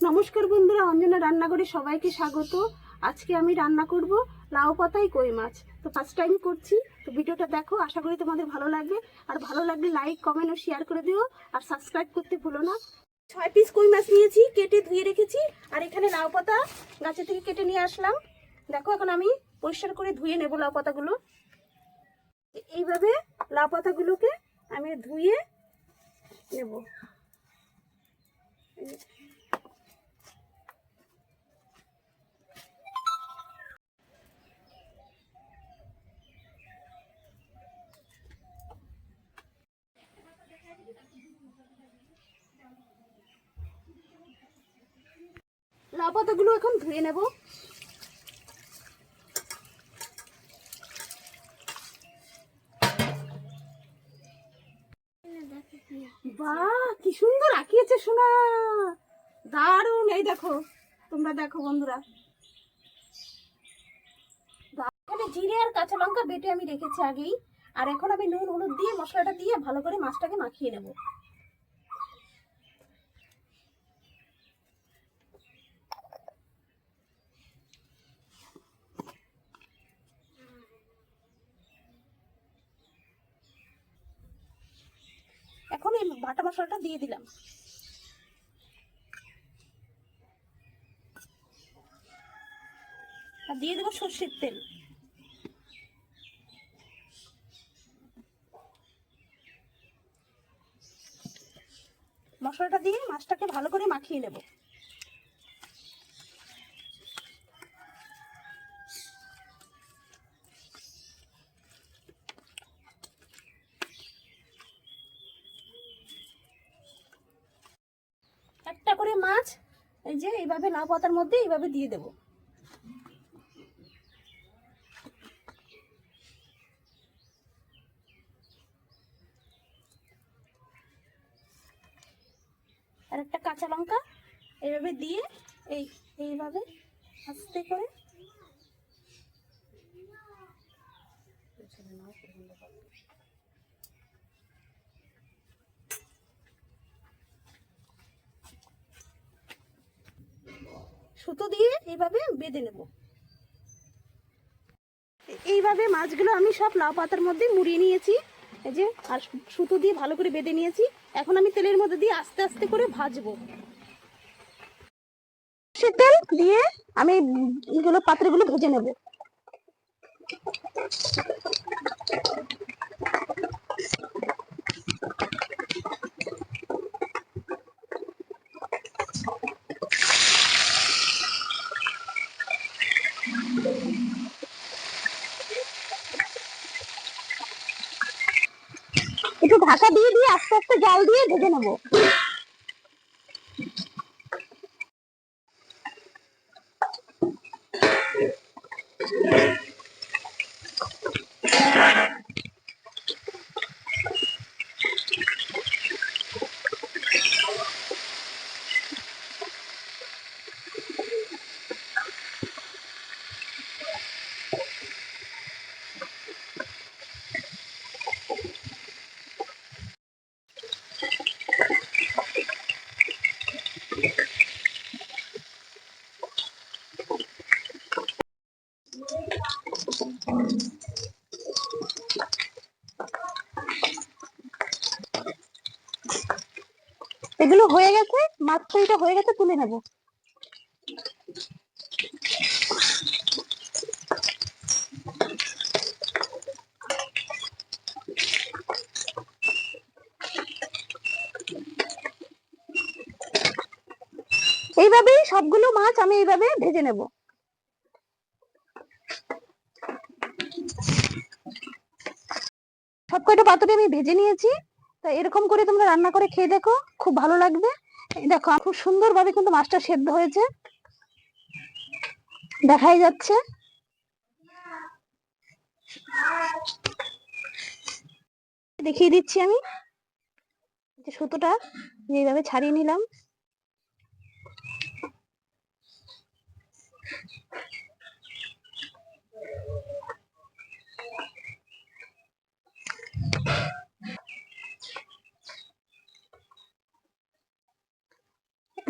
নমস্কার বন্ধুরা, অঞ্জনা রান্নাঘরে সবাইকে স্বাগত। আজকে আমি রান্না করব লাউ পাতায় কই মাছ। তো ফার্স্ট টাইম করছি, তো ভিডিওটা দেখো, আশা করি তোমাদের ভালো লাগবে। আর ভালো লাগলে লাইক কমেন্ট ও শেয়ার করে দিও, আর সাবস্ক্রাইব করতে ভুলো না। ছয় পিস কই মাছ নিয়েছি, কেটে ধুয়ে রেখেছি, আর এখানে লাউ পাতা গাছে থেকে কেটে নিয়ে আসলাম। দেখো এখন আমি পরিষ্কার করে ধুয়ে নেব লাউ পাতাগুলো। এইভাবে লাউ পাতাগুলোকে আমি ধুয়ে নেব। লাউ পাতাগুলো এখন ধুয়ে নেব। বাহ, কি সুন্দর আঁকিয়েছে সোনা। দারুণ, এই দেখো, তোমরা দেখো বন্ধুরা। এখানে জিরে আর কাঁচা লঙ্কা বেটে আমি রেখেছি আগেই। আর এখন আমি নুন, হলুদ দিয়ে মশলাটা দিয়ে ভালো করে মাছটাকে মাখিয়ে নেব। এখন এই বাটা মশলাটা দিয়ে দিলাম। আর দিয়ে দেবো সর্ষের তেল। মশলাটা দিয়ে মাছটাকে ভালো করে মাখিয়ে নেব একটা করে মাছ, এই যে এইভাবে লাউ পাতার মধ্যে এইভাবে দিয়ে দেবো। আর একটা কাঁচা লঙ্কা, এইভাবে দিয়ে এই, এইভাবে আস্তে করে সুতো দিয়ে এইভাবে বেঁধে নেব। এইভাবে মাছগুলো আমি সব লাউ পাতার মধ্যে মুড়িয়ে নিয়েছি। এই যে, আর সুতো দিয়ে ভালো করে বেঁধে নিয়েছি। এখন আমি তেলের মধ্যে দিয়ে আস্তে আস্তে করে ভাজবো। তেল দিয়ে আমি এগুলো পাত্রগুলো ভেজে নেব। ঢাকা দিয়ে দিয়ে আস্তে আস্তে জাল দিয়ে ভেজে নেব। এগুলো হয়ে গেছে মাছ ফ্রাইটা হয়ে গেছে, তুলে নেব। এইভাবেই সবগুলো মাছ আমি এইভাবে ভেজে নেব। কয়টা পাতুরি আমি ভেজে নিয়েছি। তা এরকম করে তোমরা রান্না করে খেয়ে দেখো, খুব ভালো লাগবে। দেখো, খুব সুন্দর ভাবে কিন্তু মাছটা সেদ্ধ হয়েছে। দেখাই যাচ্ছে। দেখিয়ে দিচ্ছি আমি। সুতোটা এইভাবে ছাড়িয়ে নিলাম।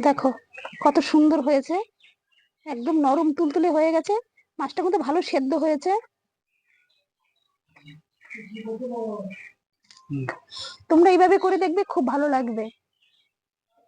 দেখো, কত সুন্দর হয়েছে। একদম নরম তুলতুলে হয়ে গেছে। মাছটা কিন্তু ভালো সেদ্ধ হয়েছে। তোমরা এইভাবে করে দেখবে, খুব ভালো লাগবে।